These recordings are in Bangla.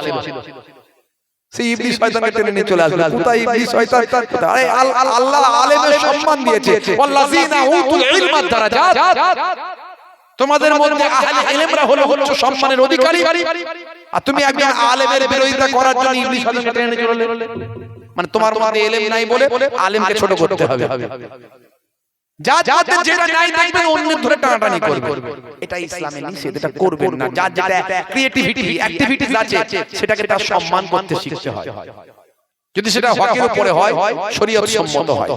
ছিল। সেই ইবলিস শয়তানকে টেনে নিয়ে চলে আসলো। কোথায় ইবলিস শয়তান? আরে আল- আল- আল্লাহ আলেমের সম্মান দিয়েছে। ওয়াল্লাযিনা উতুল ইলমা দারাজাত। তোমাদের মধ্যে আহলে ইলমরা হলো উচ্চ সম্মানের অধিকারী। আর তুমি একজন আলেমের বিরোধিতা করার জন্য ইবলিস শয়তানকে টেনে চলে মানে তোমার মধ্যে ইলম নাই বলে আলেমকে ছোট করতে হবে। যাদের যেটা নাই দেখবেন অন্যের ধরে টানাটানি করবে। এটা ইসলামে নিষেধ এটা করবেন না। যার যেটা ক্রিয়েটিভিটি অ্যাক্টিভিটিস আছে সেটাকে তার সম্মান করতে শিখতে হয়। যদি সেটা হকের উপরে হয় শরীয়ত সম্মত হয়।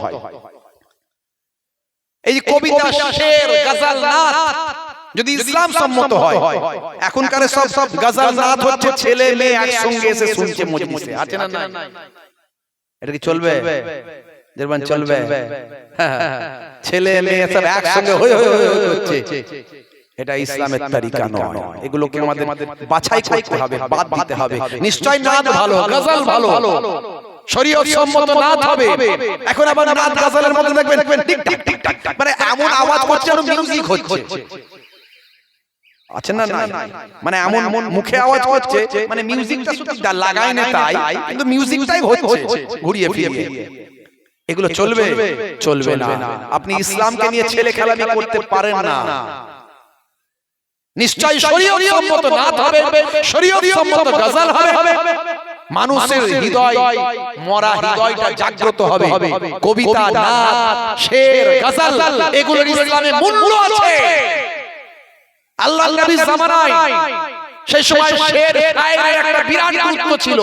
এই কবিতা শের গজল নাত যদি ইসলাম সম্মত হয় এখনকার সব সব গজল নাত হচ্ছে ছেলে মেয়ে একসঙ্গে এসে শুনছে মজলিসে। আছে না না এটা কি চলবে। যেরকম চলবে। ছেলে মেয়ে সব একসঙ্গে হই এটা ইসলামের তরিকা নয়। এগুলোকে আমাদের বাছাই করতে হবে বাদ দিতে হবে। নিশ্চয় নাদ ভালো গজল ভালো। শরীয়ত সম্মত নাদ হবে। এখন আবার নাদ গজলের মধ্যে দেখবেন টিক টাক টিক টাক মানে এমন আওয়াজ যেন মিউজিক হচ্ছে। আছে না না? মানে এমন এমন মুখে আওয়াজ হচ্ছে মানে মিউজিকটা শুধু লাগায় না তাই কিন্তু মিউজিকটাই হচ্ছে। ঘুরিয়ে ফিরিয়ে এগুলো চলবে চলবে না। আপনি ইসলামকে নিয়ে ছেলে খেলামি করতে পারেন না। নিশ্চয় শরীয়ত সম্মত হবে শরীয়ত সম্মত গজল হবে। মানুষের হৃদয় মরা হৃদয়টা জাগ্রত হবে। কবিতা নাত শের গজল এগুলোর ইসলামে মূল্য আছে। আল্লাহ নবী জামানায় সেই সময় শের শায়েরের একটা বিরাট গুরুত্ব ছিল।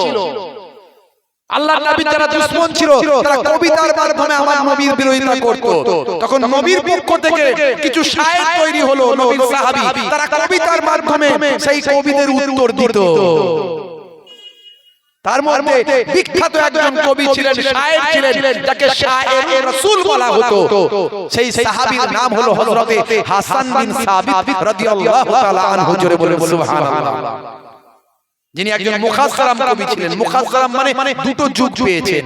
আল্লাহ নবী যারা দুশ্মন ছিল তারা কবিতার মাধ্যমে আমার নবীর বিরোধিতা করত। তখন নবীর পক্ষ থেকে কিছু শায়ের তৈরি হলো নবীর সাহাবী। তারা কবিতার মাধ্যমে সেই কবিদের উত্তর দিত। তার মধ্যে বিখ্যাত একজন কবি ছিলেন শায়ের ছিলেন যাকে শায়ের রাসূল বলা হতো। সেই সাহাবীর নাম হলো হযরতে হাসান বিন সাবিত রাদিয়াল্লাহু তাআলা আনহু। জোরে বলে সুবহানাল্লাহ। যিনি একজন মুখাসসালাম কবি ছিলেন। মুখাসসালাম মানে দুটো যুগ পেয়েছেন।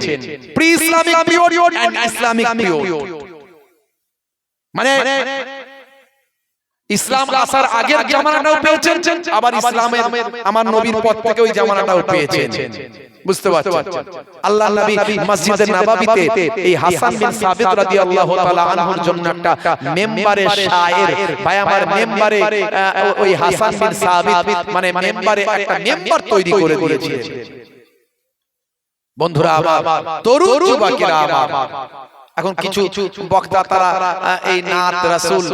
Pre Islamic period and Islamic period. মানে ইসলাম আসার আগের জামানাটাও পেয়েছেন আবার ইসলামের আমার নবীর পর থেকে ওই জামানাটাও পেয়েছেন। বুঝতে পারছেন? আল্লাহ নবী মসজিদে নববীতে এই হাসান বিন সাবিত রাদিয়াল্লাহু তাআলা আনহুর জন্য একটা মেম্বারে শায়ের ভাই আমার মেম্বারে ওই হাসান বিন সাবিত মানে মেম্বারে একটা মেম্বার তৈরি করে দিয়েছিলেন বন্ধুরা আমার তরুণ যুবকেরা আমার এখন কিছু বক্তা তারা এই নাত রাসূল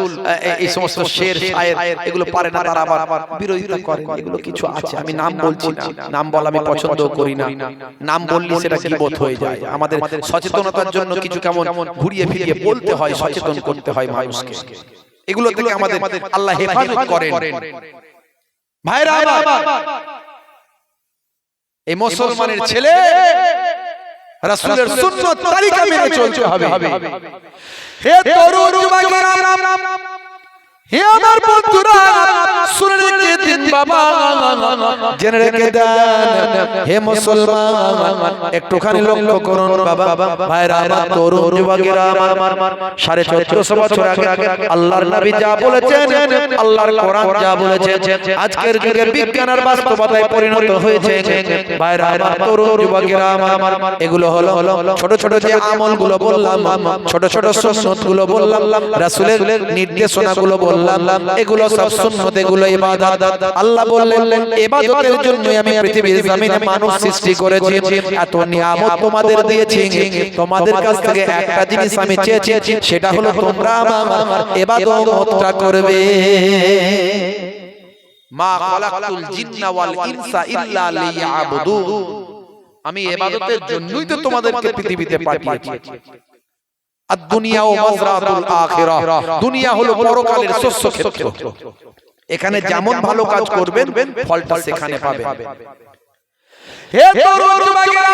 এই সমস্ত শের শায়ের এগুলো পারে না তারা আবার বিরোধিতা করে এগুলো কিছু আছে আমি নাম বলছি না নাম বলা আমি পছন্দ করি না নাম বললে সেটা গীবত হয়ে যায় আমাদের সচেতনতার জন্য কিছু কেমন ঘুরিয়ে ফিরিয়ে বলতে হয় সচেতন করতে হয় মানুষকে। এগুলো থেকে আমাদের আল্লাহ হেফাজত করেন। ভাইরা এই মুসলমানের ছেলে রাসূলের সুন্নাত তরিকা মেনে চলতে হবে। হে তরুণ যুবকেরা হে আমার বন্ধুরা, শুনে রেখে দিন বাবা। জেনে রেখে দেন, হে মুসলমান, একটুখানি লক্ষ্য করুন বাবা। ভাইরা আমার, তরুণ আমার, সাড়ে চোদ্দশো বছর আগে আল্লাহর নবী যা বলেছেন, আল্লাহর কোরআন যা আজকের যুগে বাস্তবতায় পরিণত হয়েছে। ভাইরা আমার, তরুণ আমার, এগুলো হলো ছোট ছোট যে বললাম, ছোট ছোটগুলো বললাম, রাসূলের নির্দেশনা গুলো এগুলো সব সুন্নত, এগুলো ইবাদত। আল্লাহ বললেন ইবাদতের জন্য আমি পৃথিবীর জমিনে মানুষ সৃষ্টি করেছি। এত নিয়ামত তোমাদের দিয়েছি। তোমাদের কাছ থেকে একটা জিনিস আমি চেয়েছি, সেটা হলো তোমরা আমার ইবাদতটা করবে। মা জিন্না ওয়াল ইনসা ইল্লা লিয়াবুদুন। আমি ইবাদতের জন্যই তো তোমাদেরকে পৃথিবীতে পাঠিয়েছি। আর দুনিয়া ও মাজরাতুল দুনিয়া হলো পরকালের শস্য ক্ষেত্র। এখানে যেমন ভালো কাজ করবেন ফলটা সেখানে পাবেন। হে তরুণ যুবকেরা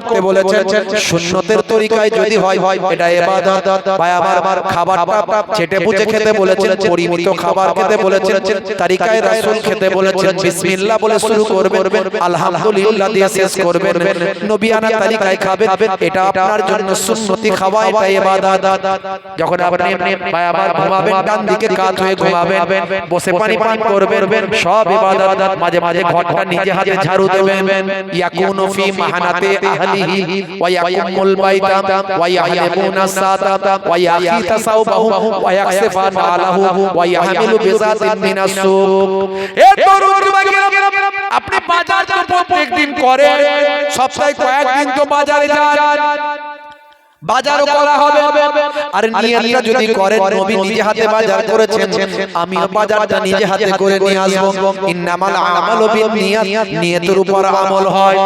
করতে বলেছেন সুন্নতের তরিকায় যদি হয় এটা ইবাদত ভাই আমার খাবারটা ছেটে বুঝে খেতে বলেছেন পরিমিত খাবার খেতে বলেছেন তরিকায় রাসূল খেতে বলেছেন বিসমিল্লাহ বলে শুরু করবেন আলহামদুলিল্লাহ দিয়ে শেষ করবেন নবিয়ানা তরিকায় খাবেন এটা আপনার জন্য সুন্নতি খাওয়া এটা ইবাদত যখন আপনি ভাই আমার ঘুমাবেন ডান দিকে কাত হয়ে ঘুমাবেন বসে পানি পান করবেন সব ইবাদত মাঝে মাঝে ঘরটা নিজে হাতে ঝাড়ু দেবেন ইয়াকুনু ফি মাহানাতে আহলিহি ওয়া ইয়াকুমুল বাইতা ওয়া ইয়াহলিমুনা সাতা ওয়া ইয়াখিতা সাওবাহু ওয়া ইয়াকসিফা নালাহু ওয়া ইয়াহমিলু বিজাতিন মিনাস সুক এ তরুণ যুবকেরা আপনি বাজার তো প্রত্যেকদিন করেন সপ্তাহে কয়েকদিন তো বাজারে যান বাজারও করা হবে আর নিয়তটা যদি করেন নবী নিজে হাতে বাজার করেছেন আমিও বাজারটা নিজে হাতে করে নিয়ে আসব। ইন্নামাল আমালু বিনিয়াত নিয়তের উপর আমল হয়।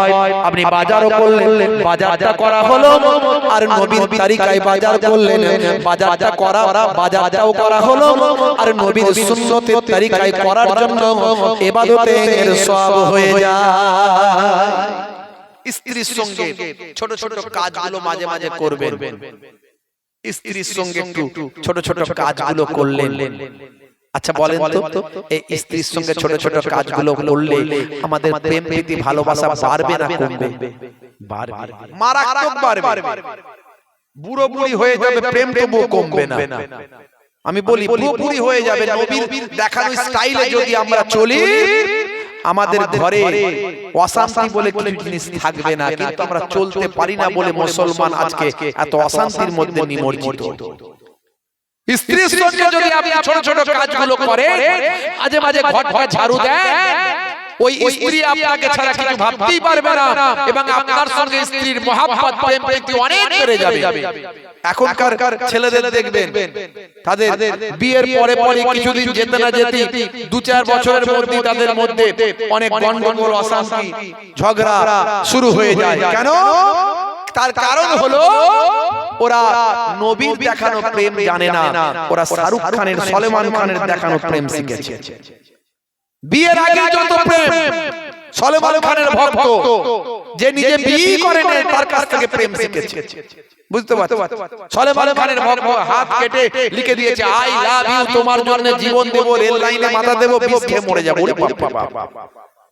আপনি বাজারও করলেন বাজারটা করা হলো আর নবীর তরিকায় বাজার করলেন। বাজারটা করা বাজারটাও করা হলো। আর নবীর সুন্নতের তরিকায় করার জন্য ইবাদতের সওয়াব হয়ে যায়। স্ত্রীর সঙ্গে ছোট ছোট কাজগুলো মাঝে মাঝে করবেন। স্ত্রীর সঙ্গে একটু ছোট ছোট কাজগুলো করলেন। আচ্ছা বলেন তো এই স্ত্রীর সঙ্গে ছোট ছোট কাজগুলো করলে আমাদের প্রেম প্রীতি ভালোবাসা বাড়বে না কমবে। বাড়বে। মারাত্মক বাড়বে। বুড়ো বুড়ি হয়ে যাবে প্রেম তবুও কমবে না। আমি বলি বুড়ো বুড়ি হয়ে যাবে নবীর দেখানো স্টাইলে যদি আমরা চলি আমাদের ঘরে অশান্তি বলে কোনো জিনিস থাকবে না কিন্তু আমরা চলতে পারি না বলে মুসলমান আজকে এত অশান্তির মধ্যে নিমজ্জিত। স্ত্রীর সঙ্গে যদি আপনি ছোট ছোট কাজগুলো করে মাঝে মাঝে ঘর ঘর ঝাড়ু দেন ওই স্ত্রী আপনাকে ছাড়া কিছু ভাবতেই পারবে না এবং আপনার সঙ্গে স্ত্রীর মহাব্বত প্রেম প্রীতি অনেক বেড়ে যাবে। এখনকার ছেলেদের দেখবেন তাদের বিয়ের পরে পরে কিছুদিন যেতে না যেতে দু চার বছরের মধ্যে তাদের মধ্যে অনেক গন্ডগোল অশান্তি ঝগড়া শুরু হয়ে যায়। কেন? তার কারণ হলো ওরা নবীর দেখানো প্রেম জানে না। ওরা শাহরুখ খানের সলেমান খানের দেখানো প্রেম শিখেছে। বিয়ের আগে যত প্রেম সলেমান খানের ভক্ত যে নিজে বিয়ে করে না তার কাছ থেকে প্রেম শিখেছে। বুঝতে পারছ? সলেমান খানের ভক্ত হাত কেটে লিখে দিয়েছে আই লাভ ইউ তোমার জন্য জীবন দেব রেল লাইনে মাথা দেব বিষ খেয়ে মরে যাব। ওরে বাবা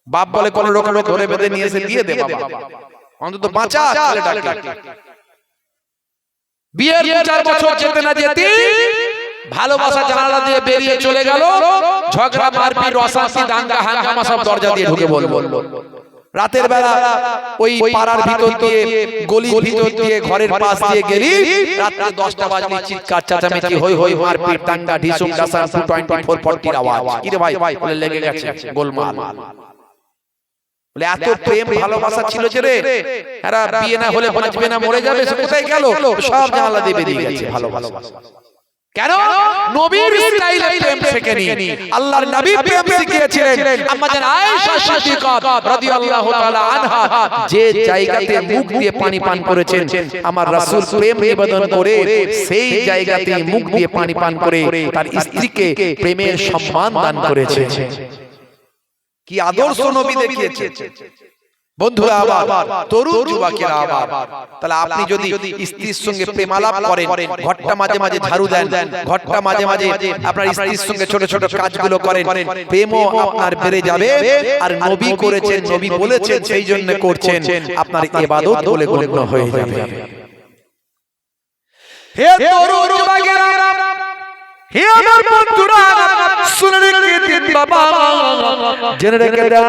বাপ বলে কোন রকম ধরে বেঁধে নিয়ে এসে দিয়ে দে বাবা। অন্তত বাঁচা ছেলেটাকে। বিয়ের চার বছর যেতে না যেতে ভালোবাসা জানালা দিয়ে বেরিয়ে চলে গেল। ঝগড়া মারপিট অশান্তি দাঙ্গা হাঙ্গামা সব দরজা দিয়ে ঢুকে বলব রাতের বেলা ওই পাড়ার ভিতর দিয়ে গলির ভিতর দিয়ে ঘরের পাশ দিয়ে গেলি। রাত্রে দশটা বাজলে চিৎকার চাচামেচি হই হই মারপিট দাঙ্গা ঢিসুম ডাসান টু টোয়েন্টি ফোর ফোরটির আওয়াজ। কি রে ভাই? বলে লেগে গেছে গোলমাল। বলে এত প্রেম ভালোবাসা ছিল যে রে? এরা বিয়ে না হলে বাঁচবে না মরে যাবে সে কোথায় গেল? সব জানালা দিয়ে বেরিয়ে গেছে ভালোবাসা কেন? নবীর স্টাইলে প্রেম শেখেনি। আল্লাহর নবী প্রেম শিখিয়েছিলেন। আমাদের আয়েশা সিদ্দিকা রাদিয়াল্লাহু তাআলা আনহা যে জায়গাতে মুখ দিয়ে পানি পান করেছেন আমার রাসূল প্রেম নিবেদন করে সেই জায়গাতে মুখ দিয়ে পানি পান করে তার স্ত্রীকে প্রেমের সম্মান দান করেছে কি আদর্শ নবী দেখিয়েছে বন্ধুরা আবার তরুণ যুবকেরা আবার তাহলে আপনি যদি স্ত্রীর সঙ্গে প্রেমালাপ করেন ঘরটা মাঝে মাঝে ঝাড়ু দেন ঘরটা মাঝে মাঝে আপনার স্ত্রীর সঙ্গে ছোট ছোট কাজগুলো করেন প্রেমও আপনার বেড়ে যাবে আর নবী করেছেন নবী বলেছেন সেই জন্য করছেন আপনার ইবাদত বলে গণ্য হয়ে যাবে। হে তরুণ যুবকেরা হে আমার বন্ধুরা শুনে রেখে দিন বাবা। জেনে রেখে দেন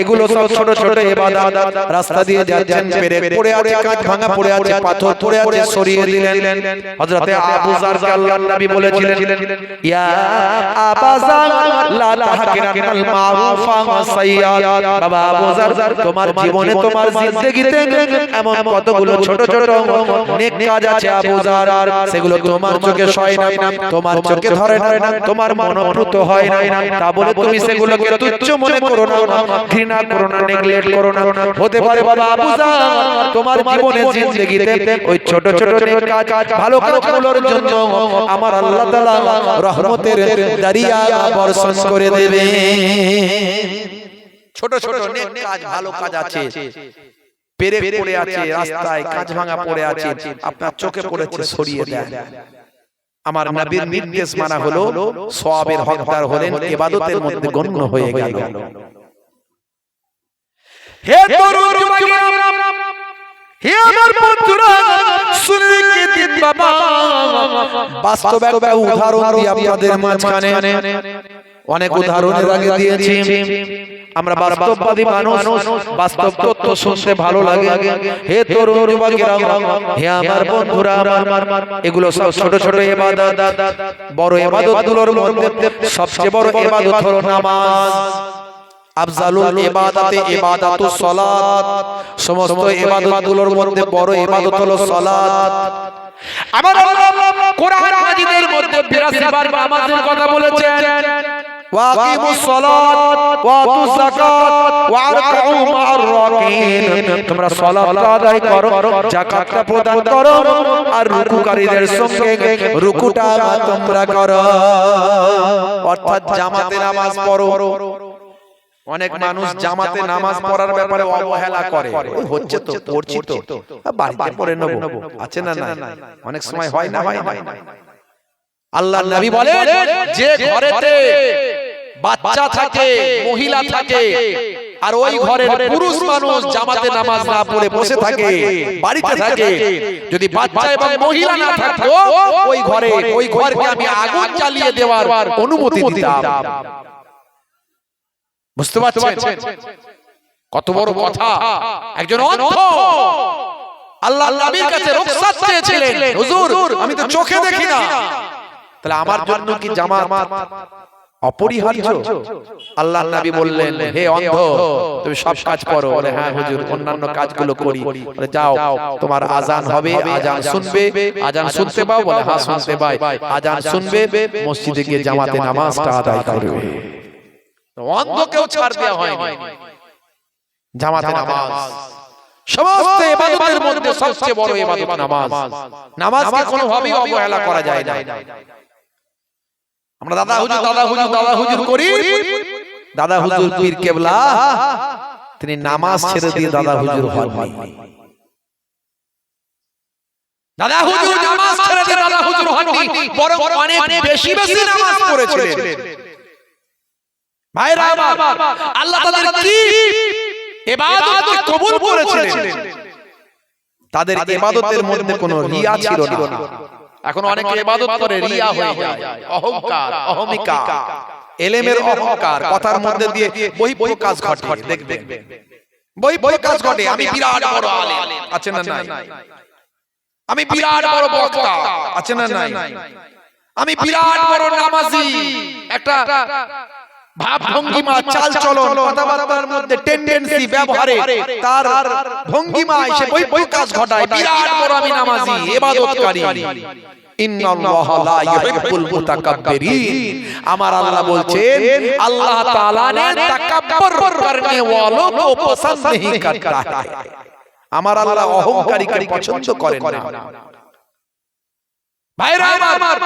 এগুলো সব ছোট ছোট ইবাদত রাস্তা দিয়ে যাচ্ছেন পেরে পড়ে আছে কাঁচ ভাঙা পড়ে আছে পাথর পড়ে আছে সরিয়ে দিলেন। হযরতে আবু জারকে আল্লাহর নবী বলেছিলেন ইয়া আবা জার লা তাহকিরানাল মারুফা ওয়া বাবা আবু জার তোমার জীবনে তোমার জিন্দেগিতে এমন কতগুলো ছোট ছোট নেক কাজ আছে আবু জার সেগুলো তোমার চোখে সয় না। তোমার চোখে ধরে না তোমার মনোভূত হয় না তা বলে তুমি সেগুলোকে তুচ্ছ মনে করো না ঘৃণা করো না নেগলেক্ট করো না। হতে পারে বাবা আবু তোমার জীবনে জিন্দেগিতে ওই ছোট ছোট নেক কাজ ভালো কাজগুলোর জন্য আমার আল্লাহ তাআলা রহমতের দরিয়া বর্ষণ করে দেবে ছোট ছোট নেক কাজ ভালো কাজ আছে। পেরে পড়ে আছে রাস্তায় কাজ ভাঙা পড়ে আছে। আপনার চোখে পড়েছে সরিয়ে দেন। আমার নবীর নির্দেশ মানা হলো সওয়াবের হকদার হলেন ইবাদতের মধ্যে গণ্য হয়ে গেল। হে তরুণ যুবকেরা হে আমার বন্ধুরা শুনে রেখে দিন বাবা? বাস্তব একটা উদাহরণ দিয়ে আপনাদের মাঝখানে অনেক উদাহরণের আগে দিয়েছি। আমরা বাস্তববাদী মানুষ বাস্তব তথ্য শুনতে ভালো লাগে। হে তরুণ যুবকেরা হে আমার বন্ধুরা এগুলো সব ছোট ছোট ইবাদত। বড় ইবাদতগুলোর মধ্যে সবচেয়ে বড় ইবাদত হলো নামাজ। আফজালুল ইবাদাতে ইবাদাতুস সালাত। সমস্ত ইবাদতগুলোর মধ্যে বড় ইবাদত হলো সালাত। আমার আল্লাহ কোরআন মাজিদের মধ্যে 82 বার নামাজের কথা বলেছেন। ওয়াকিমুস সালাত ওয়াতুজ যাকাত ওয়ারকাউ মা'আর রাকিন। তোমরা সালাত আদায় করো যাকাতটা প্রদান করো আর রুকুকারীদের সঙ্গে রুকুটা তোমরা করো। অর্থাৎ জামাতে নামাজ পড়ো। অনেক মানুষ জামাতে নামাজ পড়ার ব্যাপারে অবহেলা করে। হচ্ছে তো পড়ছি তো। বাড়িতে পড়ে নেব। আছে না না অনেক সময় হয় না? হয় না? আল্লাহ নবী যে ঘরেতে বাচ্চা থাকে মহিলা থাকে আর ওই ঘরের পুরুষ মানুষ জামাতে নামাজ না পড়ে বসে থাকে বাড়িতে থাকে। যদি বাচ্চা এবং মহিলা না থাকতো ওই ঘরে ওই ঘরকে আমি আগুন জ্বালিয়ে দেওয়ার অনুমতি দিতাম। বুঝতে পারছেন? কত বড় কথা। একজন অন্ধ। আল্লাহ নবীর কাছে রুখসাত চেয়েছিলেন। হুজুর আমি তো চোখে দেখি না। তাহলে আমার জন্য কি জামাত? অপরিহার্য। আল্লাহ নবী বললেন হে অন্ধ তুমি সব কাজ করো। বলে হ্যাঁ হুজুর অন্যান্য কাজগুলো করি। বলে যাও তোমার আজান হবে আজান শুনবে আজান শুনতে পাও বলে হ্যাঁ শুনতে পাই। আজান শুনবে মসজিদে গিয়ে জামাতে নামাজটা আদায় করবে। অন্ধকেও ছাড় দেওয়া হয়নি। জামাতে নামাজ। সমস্ত ইবাদতের মধ্যে সবচেয়ে বড় ইবাদত নামাজ। নামাজকে অবহেলা করা যায় না। আমরা দাদা হুজুর দাদা হুজুর দাদা হুজুর করি। দাদা হুজুর পীর কেবলা। তিনি নামাজ ছেড়ে দিয়ে দাদা হুজুর হননি। দাদা হুজুর নামাজ ছেড়ে দিয়ে দাদা হুজুর হননি। বরং অনেক বেশি বেশি নামাজ পড়েছিলেন। ভাইরা আল্লাহ তাদের কি ইবাদত কবুল করেছিলেন। তাদের ইবাদতের মধ্যে কোনো রিয়া ছিল না। এখন অনেকে ইবাদত করে রিয়া হয়ে যায়। অহংকার অহমিকা। এলেমের অহংকার কথার মধ্যে দিয়ে বহি বহি কাজ ঘটে দেখবে বহি বহি কাজ ঘটে আমি বিরাট বড় আলেম। আছে না নাই? আমি বিরাট বড় বক্তা। আছে না নাই? আমি বিরাট বড় নামাজি। একটা ভাব ভঙ্গিমা চাল চলন কথাবার্তার মধ্যে টেন্ডেন্সি ব্যবহারে তার ভঙ্গিমা এসে বই বই কাজ ঘটায় বিরাট বড় আমি নামাজি ইবাদতকারী ইন্নাল্লাহ লা ইউহিব্বুল মুতাকাব্বিরিন আমার আল্লাহ বলছেন আল্লাহ তাআলা ने तकब्बुर करने वालों को पसंद नहीं करता है আমার আল্লাহ অহংকারীকে পছন্দ করেন না ভাইরা আমার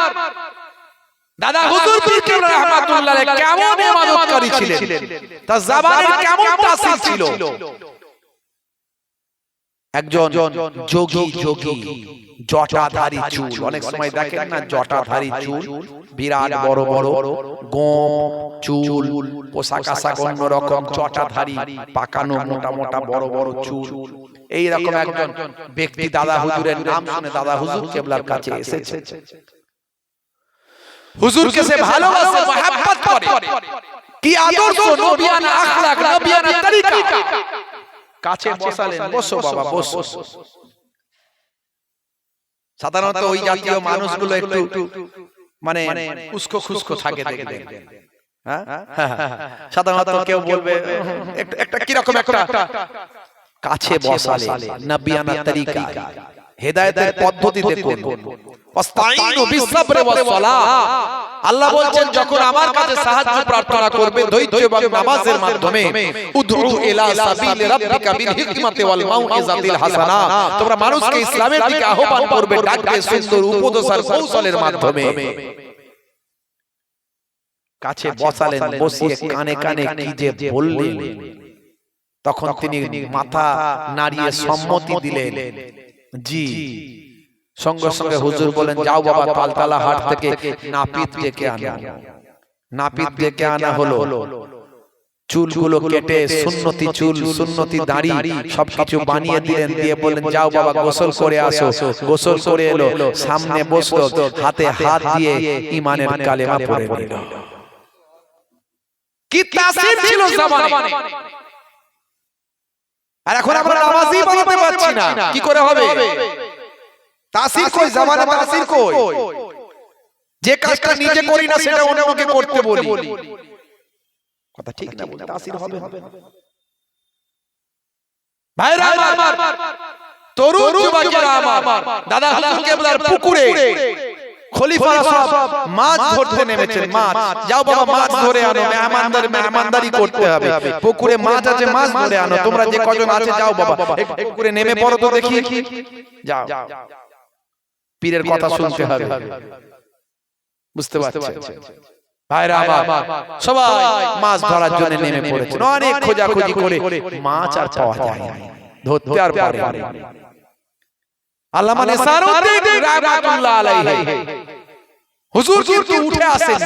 দাদা হুজুর কেবলা রহমাতুল্লাহ কেমন ইবাদতকারী ছিলেন? তার জবানের কেমন তাসির ছিল? একজন যোগী যোগী জটাধারী চুল। অনেক সময় দেখেন না জটাধারী চুল। বিরাট বড় বড় গোম চুল পোশাক আশাক অন্য রকম জটাধারী পাকানো মোটা মোটা বড় বড় চুল। এই রকম একজন ব্যক্তি দাদা হুজুরের নাম শুনে দাদা হুজুর কেবলার কাছে এসেছে। হুজুরকে সে ভালোবাসে মহব্বত করে। কি আদর্শ নবিয়ানা আখলাক নবিয়ানা তরিকা কাছে বসালেন বসো বাবা বসো। সাধারণত ওই জাতীয় মানুষগুলো একটু মানে উস্কো খুস্কো থাকে দেখবেন। হ্যাঁ? সাধারণত কেউ বলবে একটা- একটা কীরকম একটা? কাছে বসালে নবিয়ানা তরিকা হেদায়েতের পদ্ধতি দেখুন। ওয়াস্তাইনু বিসসাবরি ওয়াসসালাহ আল্লাহ বলছেন যখন আমার কাছে সাহায্য প্রার্থনা করবে ধৈর্য এবং নামাজের মাধ্যমে উদউ ইলা সাবিল রাব্বিকা বিল হিকমাতি ওয়াল মাউইজাতিল হাসানা। তোমরা মানুষকে ইসলামের দিকে আহ্বান করবে ডাকবে সুন্দর উপদেশ আর কৌশলের মাধ্যমে। কাছে বসালেন বসিয়ে কানে কানে কি যে বললেন। তখন তিনি মাথা নাড়িয়ে সম্মতি দিলেন। জি। সঙ্গে সঙ্গে হুজুর বলেন যাও বাবা তালতলা হাট থেকে নাপিত ডেকে আনো। নাপিত ডেকে আনা হলো। চুলগুলো কেটে সুন্নতি চুল সুন্নতি দাড়ি সবকিছু বানিয়ে দিলেন দিয়ে বললেন যাও বাবা গোসল করে আসো। গোসল করে এলো। সামনে বসল হাতে হাত দিয়ে ইমানের কালেমা পড়ে নিল কি তাসির ছিল জামানে? আর এখন আমরা নামাজই পড়তে পারছি না। কি করে হবে? তাসির কই? জামানে তাসির কই? যে কাজটা নিজে করি না সেটা অন্যকে করতে বলি। কথা ঠিক না বলি তাসির হবে? হবে। ভাইরা আমার তরুণ যুবকেরা আমার দাদা হুজুর কেবলার পুকুরে। খলিফারা সব মাছ ধরতে নেমেছেন মাছ। যাও বাবা মাছ ধরে আনো মেহমানদারি মেহমানদারি করতে হবে। পুকুরে মাছ আছে মাছ ধরে আনো। তোমরা যে কজন আছে যাও বাবা। পুকুরে নেমে পড়ো তো দেখি। যাও। পীরের কথা শুনতে হবে। বুঝতে পারছেন ভাইরা আমার সবাই মাছ ধরার জন্য নেমে পড়েছেন অনেক খোঁজাখুঁজি করে মাছ আর পাওয়া যায় না। ধরতে আর পারে আল্লামা নেসারউদ্দিন রাহমাতুল্লাহ আলাইহি হুজুর কিন্তু উঠে আসেন।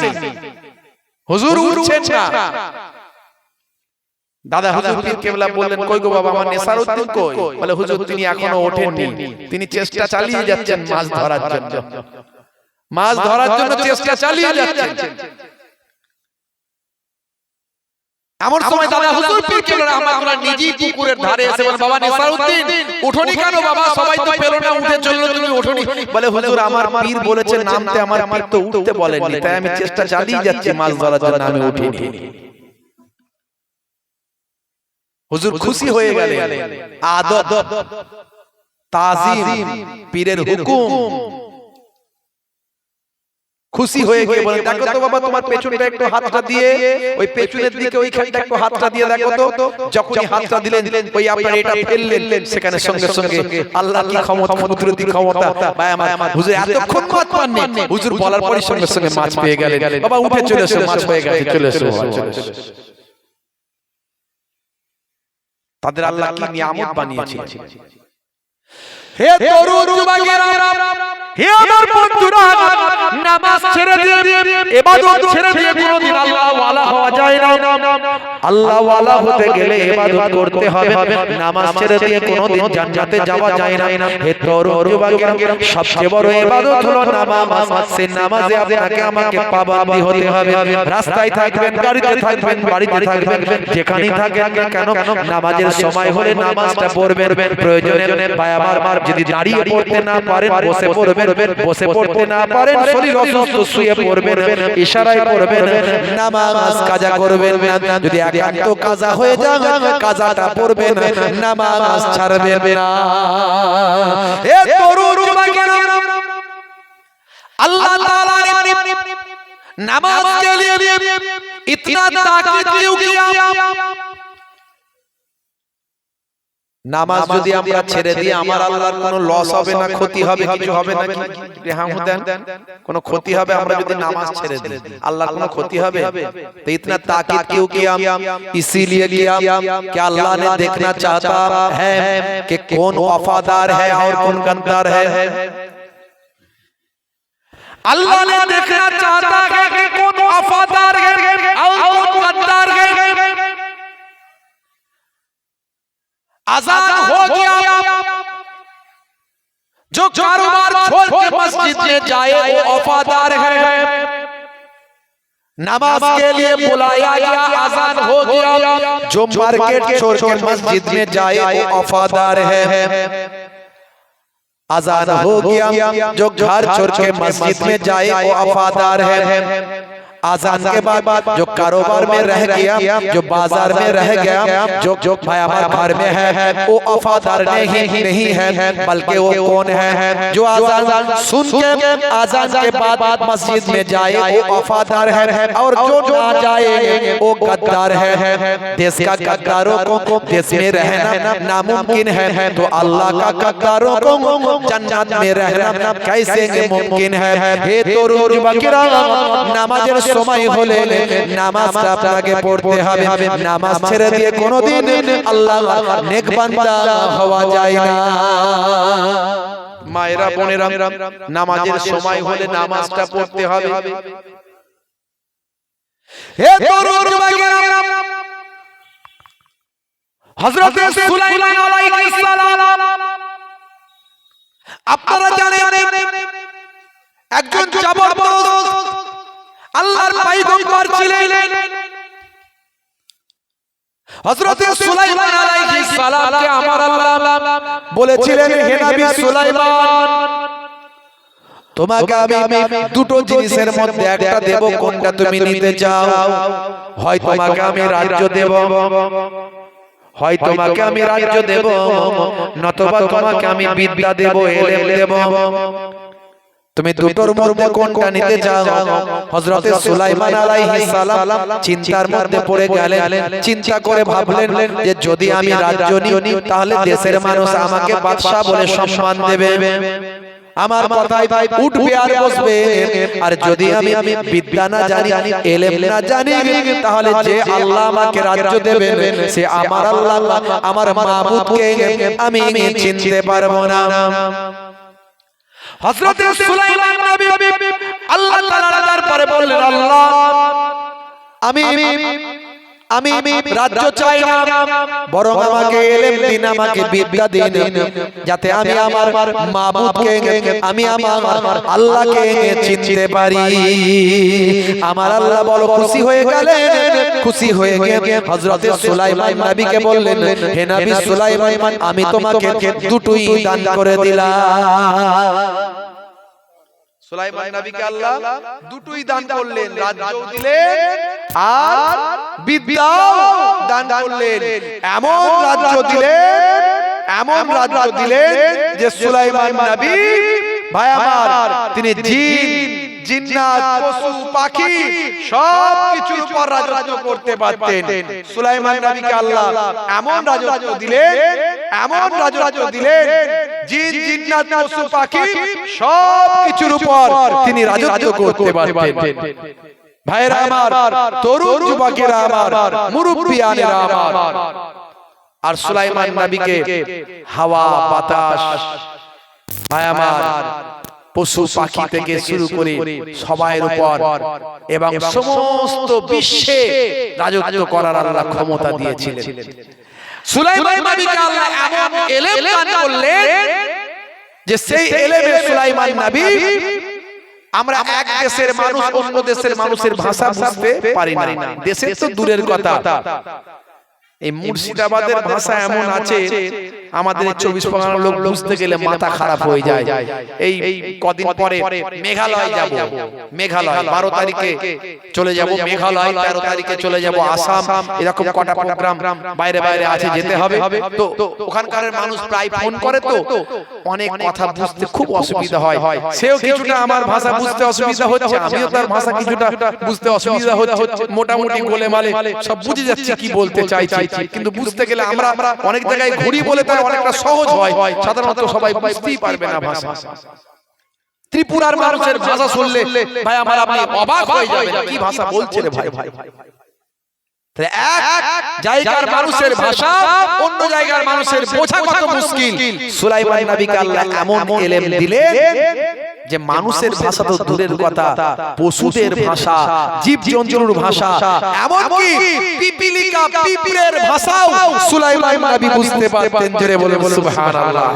হুজুর উঠছেন না। দাদা হুজুর পীর কেবলা বললেন কই গো বাবা আমার নেসারউদ্দিন কই? বলে হুজুর তিনি এখনও ওঠেননি। তিনি চেষ্টা চালিয়ে যাচ্ছেন মাছ ধরার জন্য। মাছ ধরার জন্য চেষ্টা চালিয়ে যাচ্ছেন। এমন সময় দাদা হুজুর পীর কেবলা রহমাতুল্লাহ নিজেই পুকুরের ধারে এসে বলেন বাবা নেসারউদ্দিন উঠোনি কেন বাবা? সবাই তো পেল না উঠে চলল তুমি উঠোনি। বলে হুজুর আমার পীর বলেছে নামতে আমার পীর তো উঠতে বলেনি। তাই আমি চেষ্টা চালিয়ে যাচ্ছি মাছ ধরার জন্য আমি উঠিনি হুজুর খুশি হয়ে গেলেন। আদব তাজিম পীরের হুকুম। খুশি হয়ে গিয়ে বলেন দেখো তো বাবা তোমার পেছনটা একটু হাতটা দিয়ে ওই পেছনের দিকে ওইখানটা একটু হাতটা দিয়ে দেখো তো যখনই হাতটা দিলেন ওই আপনার এটা ফেললেন সেখানে সঙ্গে সঙ্গে আল্লাহ কি ক্ষমতা কুদরতি ক্ষমতা ভাই আমার হুজুর এতক্ষণ মাছ পাননি হুজুর বলার পরই সঙ্গে সঙ্গে মাছ পেয়ে গেলেন বাবা উঠে চলে এসো মাছ হয়ে গেছে চলে এসো তাদের আল্লাহ কি নিয়ামত বানিয়েছে? হে তরুণ যুবকেরা হে আমার বন্ধুরা নামাজ ছেড়ে দিয়ে ইবাদত ছেড়ে দিয়ে কোনদিন আল্লাহ ওয়ালা হওয়া যায় না। আল্লাহ ওয়ালা হতে গেলে ইবাদত করতে হবে নামাজ ছেড়ে দিয়ে কোনদিন জান্নাতে যাওয়া যায় না। হে তরুণ যুবকেরা সবচেয়ে বড় ইবাদত হলো নামাজ। নামাজে আপনাকে আমাকে পাবন্দি হতে হবে। রাস্তায় থাকবেন গাড়িতে থাকবেন বাড়িতে থাকবেন যেখানেই থাকেন কেন নামাজের সময় হলে নামাজটা পড়বেন। প্রয়োজনে যদি দাঁড়িয়ে পড়তে না পারেন বসে পড়বেন বসে পড়তে না পারেন শরীর অসুস্থ শুয়ে পড়বেন ইশারায় পড়বেন নামাজ কাজা করবেন না যদি একান্ত কাজা হয়ে যাবে কাজাটা পড়বেন নামাজ ছাড়বেন না এ তরুণ যুবকেরা अल्लाह ताला ने नमाज के लिए इतना ताकीद क्यों किया নামাজ যদি আমরা ছেড়ে দিই আমার আল্লাহর কোনো লস হবে না ক্ষতি হবে কিছু হবে না রেহাম দেন কোনো ক্ষতি হবে আমরা যদি নামাজ ছেড়ে দিই আল্লাহর কোনো ক্ষতি হবে तो इतना ताकीद क्यों किया इसीलिए किया कि अल्लाह ने देखना चाहता है कि कौन वफादार है और कौन गद्दार है अल्लाह ने देखना चाहता आजान हो गया। जो कारोबार छोड़ के मस्जिद में जाए वो वफादार है। नमाज़ के लिए बुलाया गया आजान हो गया। जो मार्केट छोड़ के मस्जिद में जाए वो वफादार है। आजान हो गया। जो घर छोड़ के मस्जिद में जाए वो वफादार है। आजान के बाद जो कारोबार में रह गया, जो बाज़ार में रह गया, जो जो घर में है, वो अफादार नहीं है, बल्कि वो कौन है? जो आजान सुन के, आजान के बाद मस्जिद में जाए, वो अफादार है, और जो ना जाए, वो गद्दार है। देश का गद्दारों को, देश में रहना नामुमकिन है तो अल्लाह का गद्दारों को जन्नत में रहना कैसे मुमकिन है? हे तो नमाज़ সময় হলে নামাজটা আপনাকে পড়তে হবে। নামাজ ছেড়ে দিয়ে কোনোদিন আল্লাহ নেক বান্দা হওয়া যায় না। মায়েরা বোনেরা নামাজের সময় হলে নামাজটা পড়তে হবে। হে তরুণ যুবকেরা হযরত সুলাইমান আলাইহিস সালাম আপনারা জানেন একজন জবরদস্ত আল্লাহর পয়গম্বর ছিলেন। হযরত সুলাইমান আলাইহিস সালামকে আমার আল্লাহ বলেছিলেন হে নবী সুলাইমান তোমাকে আমি দুটো জিনিসের মধ্যে একটা দেব কোনটা তুমি নিতে চাও? হয় তোমাকে আমি রাজ্য দেব। হয় তোমাকে আমি রাজ্য দেব। নতবা তোমাকে আমি বিদ্যা দেব এলেম দেব। তুমি দুটোর মধ্যে কোনটা নিতে চাও? হযরতে সুলাইমান আলাইহিস সালাম চিন্তার মধ্যে পড়ে গেলেন চিন্তা করে ভাবলেন যে যদি আমি রাজ্য নিই তাহলে দেশের মানুষ আমাকে বাদশা বলে সম্মান দেবে। আমার কথাই ভাই উঠবে আর বসবে। আর যদি আমি বিদ্যা না জানি এলেম না জানি তাহলে যে আল্লাহ আমাকে রাজ্য দেবেন সে আমার আল্লাহ আমার মাবুদকে আমি চিনতে পারব না। হযরত সুলাইমান নবী আল্লাহ তাআলা তারপরে বললেন আল্লাহ আমি আমি রাজ্য চাই না বরং আমাকে এলেম দিন আমাকে বিদ্যা দিন যাতে আমি আমার মাবুদকে আমি আমার আল্লাহকে চিনতে পারি। আমার আল্লাহ বড় খুশি হয়ে গেলেন। খুশি হয়ে গিয়ে হযরতে সুলাইমান নবীকে বললেন হে নবী সুলাইমান আমি তোমাকে দুটোই দান করে দিলাম। সুলাইমান নবীকে আল্লাহ দুটোই দান করলেন রাজ্য দিলেন আর বিদ্যাও দান করলেন। এমন রাজ্য দিলেন এমন রাজ্য দিলেন যে সুলাইমান নবী ভাই আমার তিনি জিন। জিন্নাত পশু পাখি সব কিছুর উপর রাজত্ব করতে পারতেন। সুলাইমান নবীকে আল্লাহ এমন রাজত্ব দিলেন এমন রাজত্ব দিলেন জিন জিন্নাত পশু পাখি সব কিছুর উপর তিনি রাজত্ব করতে পারতেন। ভাইরা আমার তরুণ যুবকেরা আমার মুরব্বিয়ানেরা আমার। আর সুলাইমান নবীকে হাওয়া বাতাস। ভাই আমার পশু পাখি থেকে শুরু করে সবাইয়ের উপর এবং সমস্ত বিশ্বে রাজত্ব করার আল্লাহ ক্ষমতা দিয়েছিলেন। সুলাইমান নবীকে আল্লাহ এমন এলেম দান করলেন যে সেই এলেমে সুলাইমান নবী আমরা এক দেশের মানুষ অন্য দেশের মানুষের ভাষা বুঝতে পারি না দেশের তো দূরের কথা। এই মুর্শিদাবাদের ভাষা এমন আছে আমাদের চব্বিশ পরগনার লোক বুঝতে গেলে মাথা খারাপ হয়ে যায়। এই কদিন পরে মেঘালয় যাব। মেঘালয় বারো তারিখে চলে যাব মেঘালয় তেরো তারিখে চলে যাব আসাম। এরকম কটা প্রোগ্রাম বাইরে বাইরে আছে যেতে হবে। তো ওখানকার মানুষ প্রায় ফোন করে তো অনেক কথা বুঝতে খুব অসুবিধা হয়। সেও কিছুটা আমার ভাষা বুঝতে অসুবিধা হচ্ছে আমিও তার ভাষা কিছুটা বুঝতে অসুবিধা হচ্ছে মোটামুটি গোলে মালে সব বুঝে যাচ্ছে কি বলতে চাইছি কিন্তু বুঝতে গেলে আমরা অনেক জায়গায় ঘুরি বলে তাই অনেকটা সহজ হয়। সাধারণত সবাই বুঝতেই পারবে না ভাষা। ত্রিপুরার মানুষের ভাষা শুনলে ভাই আমার আপনি অবাক হয়ে যাবেন। কি ভাষা বলছে রে ভাই? ভাই? তাহলে এক জায়গার মানুষের ভাষা অন্য জায়গার মানুষের বোঝা কত মুশকিল? সুলাইমান নবীকে আল্লাহ এমন এলেম দিলেন যে মানুষের ভাষা তো দূরের কথা পশুদের ভাষা জীব জন্তুর ভাষা এমনকি পিপিলিকা পিঁপড়ের ভাষাও সুলাইমান নবী বুঝতে পারতেন জোরে বলে সুবহানাল্লাহ।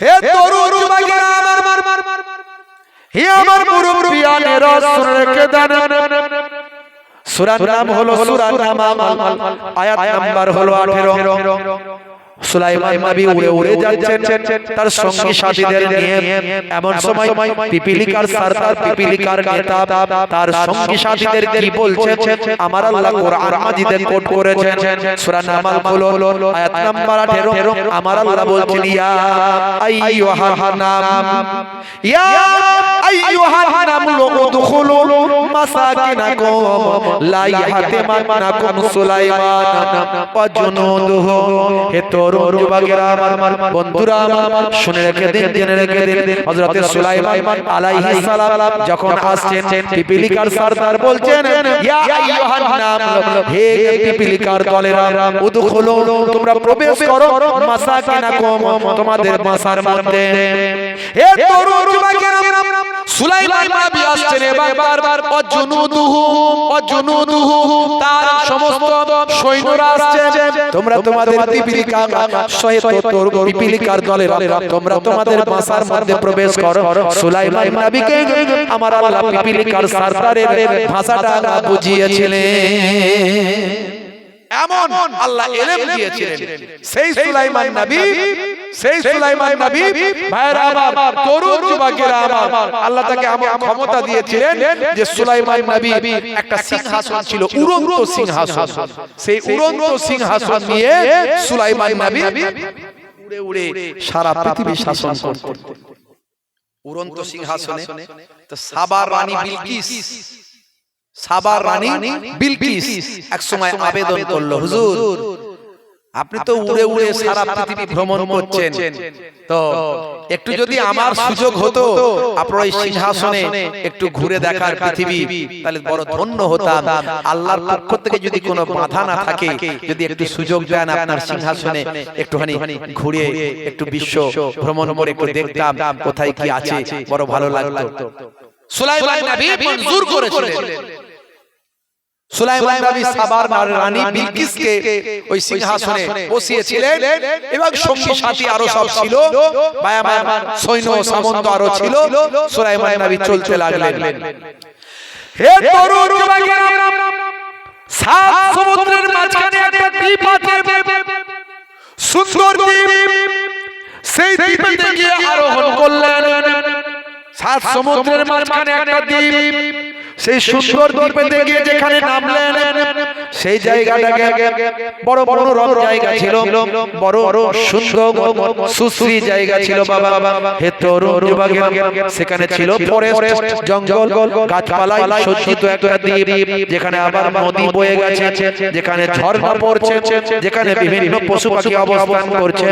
হে তরুণ যুবকেরা আমার হে আমার মুরব্বিয়ানের শুনে রেখে দেন সূরার নাম হলো সূরার নাম আয়াত নাম্বার হলো 18 সুলাইমান নবী উড়ে উড়ে যাচ্ছেন তার সঙ্গী সাথীদের নিয়ে এমন সময় পিপিলিকার সরদার পিপিলিকার নেতা তার সঙ্গী সাথীদের কি বলছেন? আমার আল্লাহ কোরআন মাজিদে কোট করেছেন। সূরা নামাল হলো আয়াত নাম্বার 18 আমার আল্লাহ বলছেন ইয়া আইয়ুহান নাম ইয়া নাম উদখুলু মাসাকিনাকুম লা ইয়াহতিমান্নাকুম সুলাইমান ওয়া জুনুদুহু হে তরুণ যুবকেরা আমার বন্ধুরা আমার, শুনে রেখে দিন, জেনে রেখে দিন। হযরত সুলাইমান আলাইহিস সালাম যখন আসছেন, পিপিলিকার সরদার বলছেন, ইয়া আইয়ুহান নাম, হে পিপিলিকার দলেরা, উদখুলু, তোমরা প্রবেশ করো মাসাকিনাকুম, তোমাদের বাসার মধ্যে। হে তরুণ যুবকেরা সুলাইমান নবী আসছেন এবার বারবার অজনুদুহু অজনুদুহু তার সমস্ত সৈন্যরা আসছে তোমরা তোমাদের পিপিলিকা সহিত তোর পিপিলিকার দলের তোমরা তোমাদের বাসার মধ্যে প্রবেশ করো। সুলাইমান নবীকে আমার আল্লাহ পিপিলিকার সরদারের ভাষাটা বুঝিয়েছিলেন। এমন আল্লাহ এলেম দিয়েছিলেন। সেই সুলাইমান নবী সেই সুলাইমান নবী ভাইরা আমার তরুণ যুবকেরা আমার আল্লাহ তাকে এমন ক্ষমতা দিয়েছিলেন যে সুলাইমান নবী একটা সিংহাসন ছিল উড়ন্ত সিংহাসন। সেই উড়ন্ত সিংহাসন নিয়ে সুলাইমান নবী উড়ে উড়ে সারা পৃথিবী শাসন করতেন উড়ন্ত সিংহাসনে তো সাবার রানী বিলকিস সাবার রানী বিলকিস এক সময় আবেদন করল হুজুর। আপনি তো উড়ে উড়ে সারা পৃথিবী ভ্রমণ করছেন। তো একটু যদি আমার সুযোগ হতো আপনার এই সিংহাসনে একটু ঘুরে দেখার পৃথিবী তাহলে বড় ধন্য হতাম। আল্লাহর পক্ষ থেকে যদি কোনো বাধা না থাকে যদি একটু সুযোগ দেন আপনার সিংহাসনে একটুখানি ঘুরে একটু বিশ্ব ভ্রমণ করে একটু দেখতাম কোথায় কি আছে বড় ভালো লাগতো। সুলাইমান নবী মঞ্জুর করেছিলেন সুলাইমান নবী সাবার রানী বিলকিসকে ওই সিংহাসনে বসিয়েছিলেন। এবং সঙ্গী সাথী আরও সব ছিল। বায়ামান সৈন্য সামন্ত আরও ছিল। সুলাইমান নবী চলতে লাগলেন। হে তরুণ যুবকেরা সাত সমুদ্রের মাঝখানে একটা দ্বীপ আছে। সুন্দর দ্বীপ। সেই দ্বীপে গিয়ে আরোহণ করলেন। সাত সমুদ্রের মাঝখানে একটা দ্বীপ। সেই সুন্দর দ্বীপে গিয়ে যেখানে নামলেন সেই জায়গাটাকে বড় বড় রম জায়গা ছিল বড় সুন্দর সুশ্রী জায়গা ছিল বাবা হে তরুণ সেখানে ছিল ফরেস্ট জঙ্গল গাছপালা সজ্জিত একটা দ্বীপ যেখানে আবার নদী বয়ে গেছে যেখানে ঝর্ণা পড়ছে যেখানে বিভিন্ন পশু পাখি অবস্থান করছে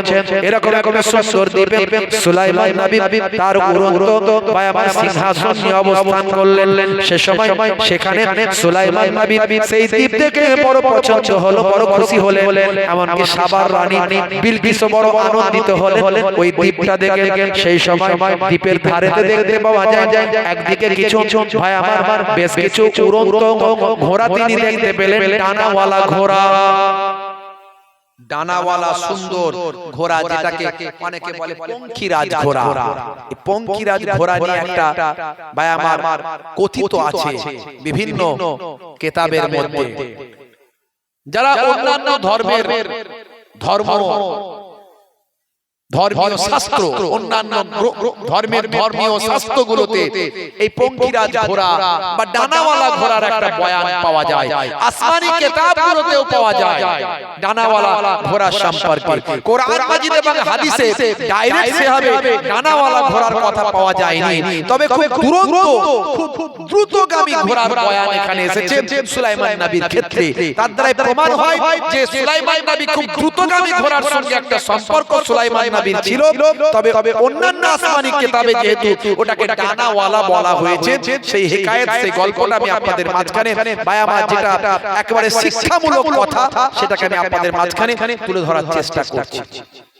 এরকম এরকম সুন্দর দ্বীপে সুলাইমান নবী তার উড়ন্ত বায়াবার সিংহাসন অবস্থান করলেন সে সময় সেখানে সুলাইমান নবী সেই দ্বীপ থেকে বড় পছন্দ হলো বড় খুশি হলেন এমনকি সাবার রানী বিলকিস বড় আনন্দিত হলেন ওই দ্বীপটা দেখে সেই সময় দ্বীপের ধারেতে দেখতে পাওয়া যায় একদিকে কিছু ভাই আমার বেশ কিছু উড়ন্ত ঘোড়া তিনি দেখতে পেলেন টানাওয়ালা ঘোড়া। ডানাওয়ালা সুন্দর ঘোড়া যেটাকে অনেকে বলে পঙ্খিরাজ ঘোড়া। এই পঙ্খিরাজ ঘোড়া নিয়ে একটা ভাই আমার কথিত আছে বিভিন্ন কেতাবের মধ্যে। যারা অন্যান্য ধর্মের ধর্ম ধর্মীয় শাস্ত্র অন্যান্য ধর্মের ধর্মীয় শাস্ত্রগুলোতে এই পঙ্খিরাজ ঘোড়া বা ডানাওয়ালা ঘোড়ার একটা বয়ান পাওয়া যায়। আসমানি কিতাবগুলোতেও পাওয়া যায়। ডানাওয়ালা ঘোড়া সম্পর্কে। কোরআন মাজিদ এবং হাদিসে ডাইরেক্ট সেভাবে ডানাওয়ালা ঘোড়ার কথা পাওয়া যায়নি। তবে খুব দুরন্ত খুব দ্রুতগামী ঘোড়ার বয়ান এখানে এসেছে। সুলাইমান নবীর ক্ষেত্রে। তার দ্বারা প্রমাণ হয় যে সুলাইমান নবী খুব দ্রুতগামী ঘোড়ার সঙ্গে একটা সম্পর্ক সুলাইমান নবীর ছিল তবে তবে অন্যান্য আসমানি কিতাবে যেহেতু ওটাকে ডানাওয়ালা বলা হয়েছে সেই হিকায়েত সেই গল্পটা আমি আপনাদের মাঝখানে বায়ামা যেটা একেবারে শিক্ষামূলক কথা সেটাকে আমি আপনাদের মাঝখানে তুলে ধরার চেষ্টা করছি।